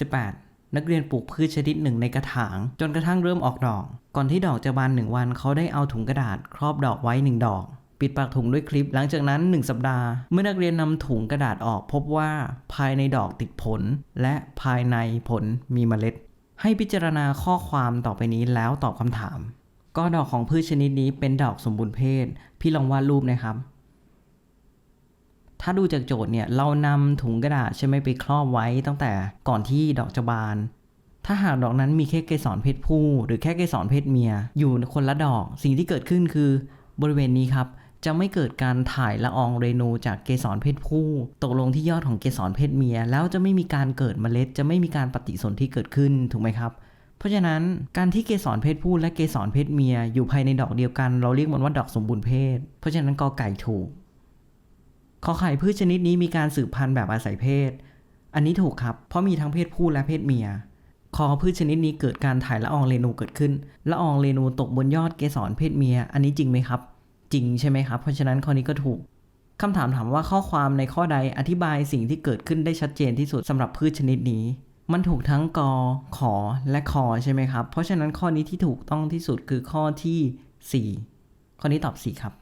18 นักเรียนปลูกพืชชนิดหนึ่งในกระถาง จนกระทั่งเริ่มออกดอก ก่อนที่ดอกจะบานหนึ่งวันเขาได้เอาถุงกระดาษครอบดอกไว้หนึ่งดอก ปิดปากถุงด้วยคลิป หลังจากนั้น 1 สัปดาห์ เมื่อนักเรียนนำถุงกระดาษออกพบว่าภายในดอกติดผล และภายในผลมีเมล็ด ให้พิจารณาข้อความต่อไปนี้แล้วตอบคำถาม ก็ดอกของพืชชนิดนี้เป็นดอกสมบูรณ์เพศ พี่ลองวาดรูปนะครับ ถ้าดูจากโจทย์เนี่ยเรานำถุงกระดาษใช่ไหมไปครอบไว้ตั้งแต่ก่อนที่ดอกจะบาน ถ้าหากดอกนั้นมีแค่เกสรเพศผู้ หรือแค่เกสรเพศเมีย อยู่คนละดอก สิ่งที่เกิดขึ้นคือบริเวณนี้ครับจะไม่เกิดการถ่ายละอองเรนูจากเกสรเพศผู้ ตกลงที่ยอดของเกสรเพศเมีย แล้วจะไม่มีการเกิดเมล็ด จะไม่มีการปฏิสนธิเกิดขึ้นถูกไหมครับ เพราะฉะนั้นการที่เกสรเพศผู้และเกสรเพศเมีย อยู่ภายในดอกเดียวกัน เราเรียกมันว่าดอกสมบูรณ์เพศ เพราะฉะนั้นกอไก่ถูก ขอไข่พืชชนิดนี้มีการสืบพันธุ์แบบอาศัยเพศ อันนี้ถูกครับ เพราะมีทั้งเพศผู้และเพศเมีย คอพืชชนิดนี้เกิดการถ่ายละอองเรนูเกิดขึ้น ละอองเรนูตกบนยอดเกสรเพศเมีย อันนี้จริงไหมครับ จริงใช่ไหมครับ เพราะฉะนั้นข้อนี้ก็ถูกคำถามถามว่าข้อความในข้อใดอธิบายสิ่งที่เกิดขึ้นได้ชัดเจนที่สุดสำหรับพืชชนิดนี้ มันถูกทั้งกอ ขอ และคอใช่ไหมครับ เพราะฉะนั้นข้อนี้ที่ถูกต้องที่สุดคือข้อที่ 4 ข้อนี้ตอบ 4 ครับ